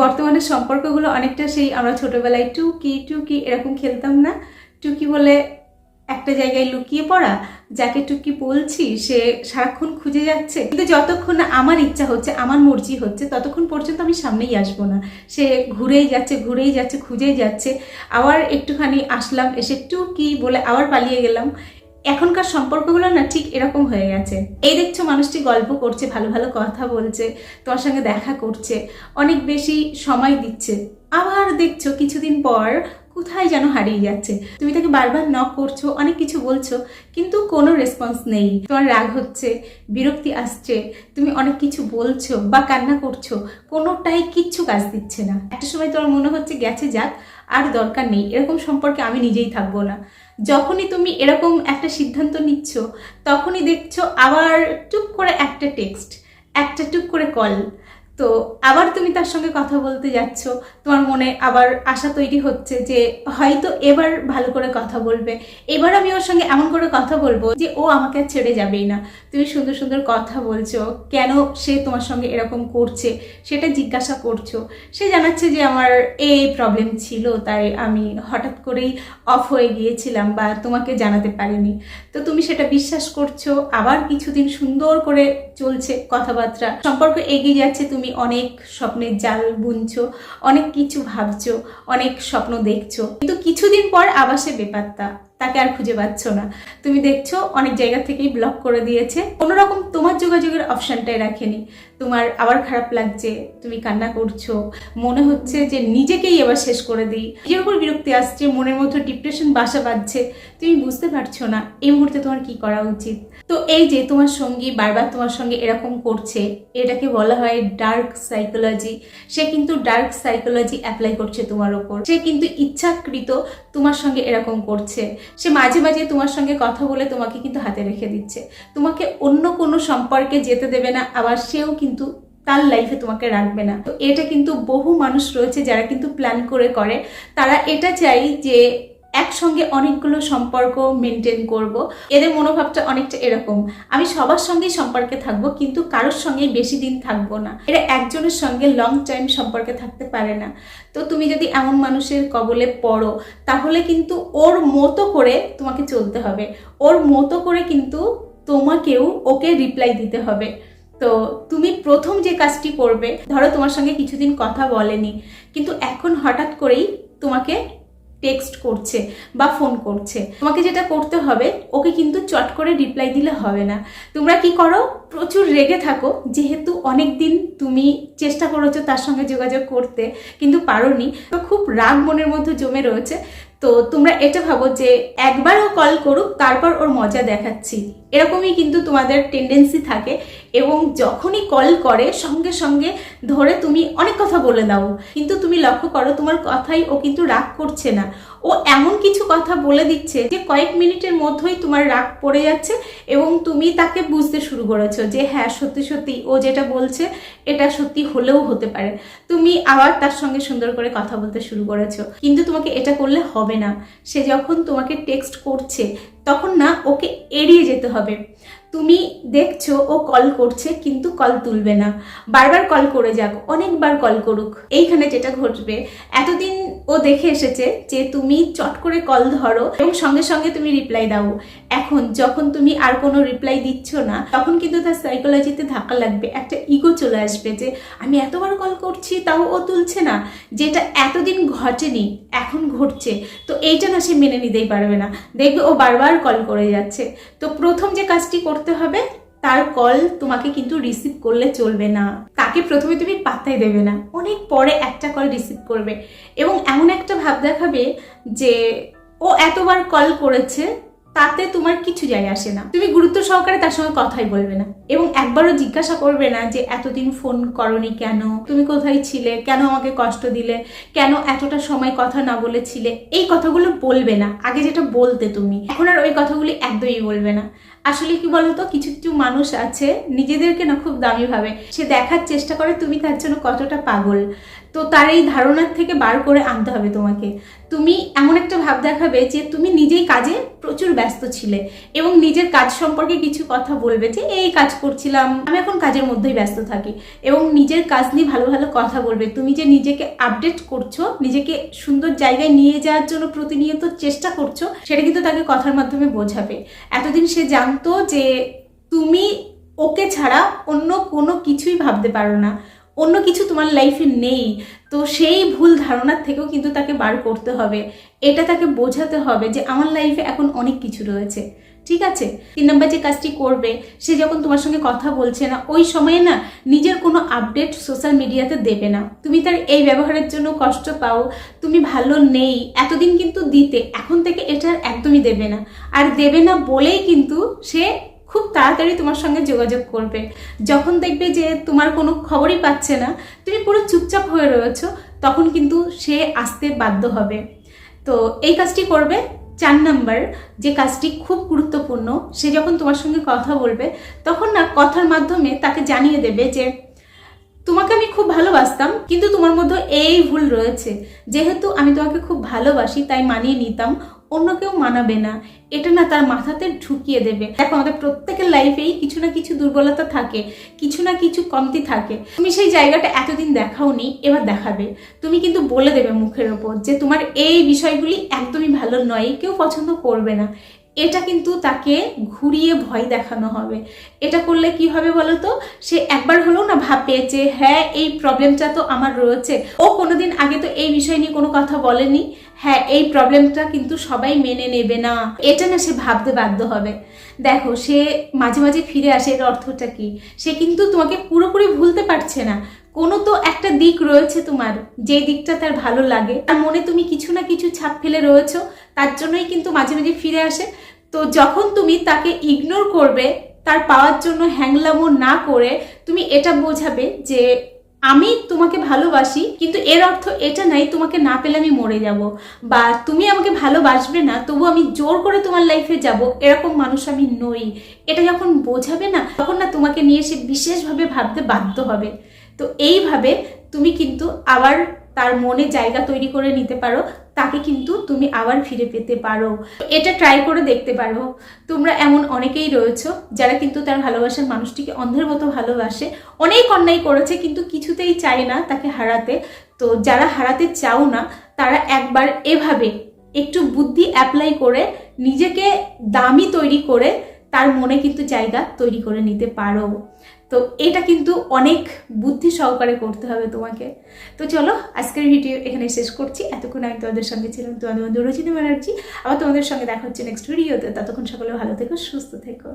বর্তমানে সম্পর্কগুলো অনেকটা সেই আমরা ছোটবেলায় টুকি টুকি এরকম খেলতাম না। টুকি বলে একটা জায়গায় লুকিয়ে পড়া, যাকে টুকি বলছি সে সারাক্ষণ খুঁজে যাচ্ছে। কিন্তু যতক্ষণ না আমার ইচ্ছা হচ্ছে, আমার মর্জি হচ্ছে, ততক্ষণ পর্যন্ত আমি সামনেই আসব না। সে ঘুরেই যাচ্ছে ঘুরেই যাচ্ছে, খুঁজেই যাচ্ছে। আবার একটুখানি আসলাম, এসে টুকি বলে আবার পালিয়ে গেলাম। এখনকার সম্পর্কগুলো না ঠিক এরকম হয়ে গেছে। এই দেখছ মানুষটি গল্প করছে, ভালো ভালো কথা বলছে, তোমার সঙ্গে দেখা করছে, অনেক বেশি সময় দিচ্ছে। আবার দেখছ কিছুদিন পর কোথায় যেন হারিয়ে যাচ্ছে? তুমি তাকে বারবার নক করছ, অনেক কিছু বলছো, কিন্তু কোনো রেসপন্স নেই। তোমার রাগ হচ্ছে, বিরক্তি আসছে, তুমি অনেক কিছু বলছো বা কান্না করছ, কোনোটাই কিচ্ছু কাজ দিচ্ছে না। একটা সময় তোমার মনে হচ্ছে গেছে যাক, আর দরকার নেই, এরকম সম্পর্কে আমি নিজেই থাকব না। যখনই তুমি এরকম একটা সিদ্ধান্ত নিচ্ছ, তখনই দেখছ আবার টুক করে একটা টেক্সট একটা টুক করে কল তো আবার তুমি তার সঙ্গে কথা বলতে যাচ্ছ, তোমার মনে আবার আশা তৈরি হচ্ছে যে হয়তো এবার ভালো করে কথা বলবে। এবার আমি ওর সঙ্গে এমন করে কথা বলব যে ও আমাকে ছেড়ে যাবেই না। তুমি সুন্দর সুন্দর কথা বলছো, কেন সে তোমার সঙ্গে এরকম করছে সেটা জিজ্ঞাসা করছ। সে জানাচ্ছে যে আমার এই প্রবলেম ছিল, তাই আমি হঠাৎ করেই অফ হয়ে গিয়েছিলাম বা তোমাকে জানাতে পারিনি। তো তুমি সেটা বিশ্বাস করছ, আবার কিছুদিন সুন্দর করে চলছে কথাবার্তা। সম্পর্ক এগিয়ে যাচ্ছে, তুমি অনেক স্বপ্নের জাল বুনছো, অনেক কিছু ভাবছ, অনেক স্বপ্ন দেখছ। কিন্তু কিছুদিন পর আবাসে বেপাত্তা, তাকে আর খুঁজে পাচ্ছ না। তুমি দেখছ অনেক জায়গা থেকেই ব্লক করে দিয়েছে। কোনোরকম তোমার যোগাযোগের অপশানটাই রাখেনি। তোমার আবার খারাপ লাগছে, তুমি কান্না করছ। মনে হচ্ছে যে নিজেকেই এবার শেষ করে দিই। নিজের উপর বিরক্তি আসছে, মনের মধ্যে ডিপ্রেশন বাসা বাঁধছে। তুমি বুঝতে পারছ না, এই মুহূর্তে তোমার কি করা উচিত? তো এই যে তোমার সঙ্গী বারবার তোমার সঙ্গে এরকম করছে, এটাকে বলা হয় ডার্ক সাইকোলজি সে কিন্তু ডার্ক সাইকোলজি অ্যাপ্লাই করছে তোমার ওপর সে কিন্তু ইচ্ছাকৃত তোমার সঙ্গে এরকম করছে। সে মাঝে মাঝে তোমার সঙ্গে কথা বলে তোমাকে কিন্তু হাতে রেখে দিচ্ছে। তোমাকে অন্য কোনো সম্পর্কে যেতে দেবে না, আবার সেও কিন্তু তার লাইফে তোমাকে রাখবে না। তো এটা কিন্তু বহু মানুষ রয়েছে যারা কিন্তু প্ল্যান করে করে। তারা এটা চাই যে একসঙ্গে অনেকগুলো সম্পর্ক মেনটেন করব। এদের মনোভাবটা অনেকটা এরকম। আমি সবার সঙ্গেই সম্পর্কে থাকব, কিন্তু কারোর সঙ্গে বেশি দিন থাকব না। এরা একজনের সঙ্গে লং টাইম সম্পর্কে থাকতে পারে না। তো তুমি যদি এমন মানুষের কবলে পড়ো, তাহলে কিন্তু ওর মতো করে তোমাকে চলতে হবে। ওর মতো করে কিন্তু তোমাকেও ওকে রিপ্লাই দিতে হবে। তো তুমি প্রথম যে কাজটি করবে, ধরো তোমার সঙ্গে কিছুদিন কথা বলেনি, কিন্তু এখন হঠাৎ করেই তোমাকে টেক্সট করছে বা ফোন করছে। তোমাকে যেটা করতে হবে, ওকে কিন্তু চট করে রিপ্লাই দিলে হবে না। তোমরা কি করো? প্রচুর রেগে থাকো, যেহেতু অনেক দিন তুমি চেষ্টা করেছ তার সঙ্গে যোগাযোগ করতে, কিন্তু পারোনি। তো খুব রাগ মনের মধ্যে জমে রয়েছে। তো তোমরা এটা ভাবো যে একবার ও কল করুক, তারপর ওর মজা দেখাচ্ছি। এরকমই কিন্তু তোমাদের টেন্ডেন্সি থাকে এবং যখনই কল করে, সঙ্গে সঙ্গে ধরে তুমি অনেক কথা বলে দাও। কিন্তু তুমি লক্ষ্য করো, তোমার কথাই ও কিন্তু রাগ করছে না। ও এমন কিছু কথা বলে দিচ্ছে যে কয়েক মিনিটের মধ্যেই তোমার রাগ পড়ে যাচ্ছে এবং তুমি তাকে বুঝতে শুরু করেছ যে হ্যাঁ সত্যি সত্যি ও যেটা বলছে, এটা সত্যি হলেও হতে পারে। তুমি আবার তার সঙ্গে সুন্দর করে কথা বলতে শুরু করেছ। কিন্তু তোমাকে এটা করলে হবে না। সে যখন তোমাকে টেক্সট করছে তখন না ওকে এড়িয়ে যেতে হবে। তুমি দেখছ, ও কল করছে, কিন্তু কল তুলবে না। বারবার কল করে যাক, অনেকবার কল করুক। এইখানে যেটা ঘটবে, এতদিন ও দেখে এসেছে যে তুমি চট করে কল ধরো এবং সঙ্গে সঙ্গে তুমি রিপ্লাই দাও। এখন যখন তুমি আর কোনো রিপ্লাই দিচ্ছ না, তখন কিন্তু তার সাইকোলজিতে ধাক্কা লাগবে। একটা ইগো চলে আসবে যে, আমি এতবার কল করছি, তাও ও তুলছে না। যেটা এতদিন ঘটেনি, এখন ঘটছে। তো এইটা না সে মেনে নিতেই পারবে না। দেখবে ও বারবার কল করে যাচ্ছে। তো প্রথম যে কাজটি করতে হবে, তার কল তোমাকে কিন্তু রিসিভ করলে চলবে না। তাকে প্রথমে তুমি পাত্তাই দেবে না। অনেক পরে একটা কল রিসিভ করবে। এবং এমন একটা ভাব দেখাবে যে, ও এতবার কল করেছে, তাতে তোমার কিছু যায় আসে না। তুমি গুরুত্ব সহকারে তার সঙ্গে কথাই বলবে না। এবং একবারও জিজ্ঞাসা করবে না যে, এতদিন ফোন করনি কেন? তুমি কোথায় ছিলে? কেন আমাকে কষ্ট দিলে? কেন এতটা সময় কথা না বলেছিলে? এই কথাগুলো বলবে না। আগে যেটা বলতে তুমি। এখন আর ওই কথাগুলি একদমই বলবে না। আসলে কি বলতো, কিছু কিছু মানুষ আছে, নিজেদেরকে না খুব দামি ভাবে। সে দেখার চেষ্টা করে, তুমি তার জন্য কতটা পাগল? তো তার এই ধারণার থেকে বার করে আনতে হবে তোমাকে। তুমি এমন একটা ভাব দেখাবে যে তুমি নিজেই কাজে প্রচুর ব্যস্ত ছিলে এবং নিজের কাজ সম্পর্কে কিছু কথা বলবে যে, এই কাজ করছিলাম, আমি এখন কাজের মধ্যেই ব্যস্ত থাকি। এবং নিজের কাজ নিয়ে ভালো ভালো কথা বলবে। তুমি যে নিজেকে আপডেট করছ, নিজেকে সুন্দর জায়গায় নিয়ে যাওয়ার জন্য প্রতিনিয়ত চেষ্টা করছ, সেটা কিন্তু তাকে কথার মাধ্যমে বোঝাবে। এতদিন সে জানতো যে তুমি ওকে ছাড়া অন্য কোনো কিছুই ভাবতে পারো না। অন্য কিছু তোমার লাইফে নেই। তো সেই ভুল ধারণার থেকেও কিন্তু তাকে বার করতে হবে। এটা তাকে বোঝাতে হবে যে আমার লাইফে এখন অনেক কিছু রয়েছে। ঠিক আছে? তিন নম্বর যে কাজটি করবে, সে যখন তোমার সঙ্গে কথা বলছে না, ওই সময়ে না নিজের কোনো আপডেট সোশ্যাল মিডিয়াতে দেবে না। তুমি তার এই ব্যবহারের জন্য কষ্ট পাও, তুমি ভালো নেই, এতদিন কিন্তু দিতে, এখন থেকে এটা একদমই দেবে না। আর দেবে না বলেই কিন্তু সে খুব তাড়াতাড়ি তোমার সঙ্গে যোগাযোগ করবে। যখন দেখবে যে তোমার কোনো খবরই পাচ্ছে না, তুমি পুরো চুপচাপ হয়ে রয়েছো, তখন কিন্তু সে আসতে বাধ্য হবে। তো এই কাজটি করবে চার নাম্বার, যে কাজটি খুব গুরুত্বপূর্ণ, সে যখন তোমার সঙ্গে কথা বলবে, তখন না কথার মাধ্যমে তাকে জানিয়ে দেবে যে, তোমাকে আমি খুব ভালোবাসতাম, কিন্তু তোমার মধ্যে এই ভুল রয়েছে। যেহেতু আমি তোমাকে খুব ভালোবাসি, তাই মানিয়ে নিতাম অন্য কেউ মানাবে না। এটা না তার মাথাতে ঢুকিয়ে দেবে। দেখো, আমাদের প্রত্যেকের লাইফেই কিছু না কিছু দুর্বলতা থাকে, কিছু না কিছু কমতি থাকে। তুমি সেই জায়গাটা এতদিন দেখাও দেখাওনি এবার দেখাবে। তুমি কিন্তু বলে দেবে মুখের ওপর যে তোমার এই বিষয়গুলি একদমই ভালো নয়, কেউ পছন্দ করবে না। এটা কিন্তু তাকে ঘুরিয়ে ভয় দেখানো হবে। এটা করলে কি হবে বলো তো সে একবার হলেও না ভাববে যে হ্যাঁ এই প্রবলেমটা তো আমার রয়েছে। ও কোনোদিন আগে তো এই বিষয় নিয়ে কোনো কথা বলেনি। হ্যাঁ এই প্রবলেমটা কিন্তু সবাই মেনে নেবে না। এটা না সে ভাবতে বাধ্য হবে। দেখো, সে মাঝে মাঝে ফিরে আসে, এর অর্থটা কি? সে কিন্তু তোমাকে পুরোপুরি ভুলতে পারছে না। কোনো তো একটা দিক রয়েছে তোমার যে দিকটা তার ভালো লাগে। তার মনে তুমি কিছু না কিছু ছাপ ফেলে রয়েছো, তার জন্যই কিন্তু মাঝে মাঝে ফিরে আসে। তো যখন তুমি তাকে ইগনোর করবে, তার পাওয়ার জন্য হ্যাংলামো না করে, তুমি এটা বোঝাবে যে আমি তোমাকে ভালোবাসি, কিন্তু এর অর্থ এটা নাই, তোমাকে না পেলে আমি মরে যাব। বা তুমি আমাকে ভালোবাসবে না, তবু আমি জোর করে তোমার লাইফে যাব, এরকম মানুষ আমি নই। এটা যখন বোঝাবে না, তখন না তোমাকে নিয়ে সে বিশেষভাবে ভাবতে বাধ্য হবে। তো এইভাবে তুমি কিন্তু আবার তার মনে জায়গা তৈরি করে নিতে পারো। তাকে কিন্তু তুমি আবার ফিরে পেতে পারো। এটা ট্রাই করে দেখতে পারো। তোমরা এমন অনেকেই রয়েছো যারা কিন্তু তার ভালোবাসার মানুষটিকে অন্ধের মতো ভালোবাসে। অনেক অন্যায় করেছে কিন্তু কিছুতেই চায় না তাকে হারাতে। তো যারা হারাতে চাও না, তারা একবার এভাবে একটু বুদ্ধি অ্যাপ্লাই করে নিজেকে দামি তৈরি করে তার মনে কিন্তু জায়গা তৈরি করে নিতে পারো। তো এটা কিন্তু অনেক বুদ্ধি সহকারে করতে হবে তোমাকে। তো চলো, আজকের ভিডিও এখানে শেষ করছি। এতক্ষণ আমি তোমাদের সঙ্গে ছিলাম তোমাদের বন্ধু রচিত ব্যানার্জি। আবার তোমাদের সঙ্গে দেখা হচ্ছে নেক্সট ভিডিওতে ততক্ষণ সকলে ভালো থেকো, সুস্থ থেকো।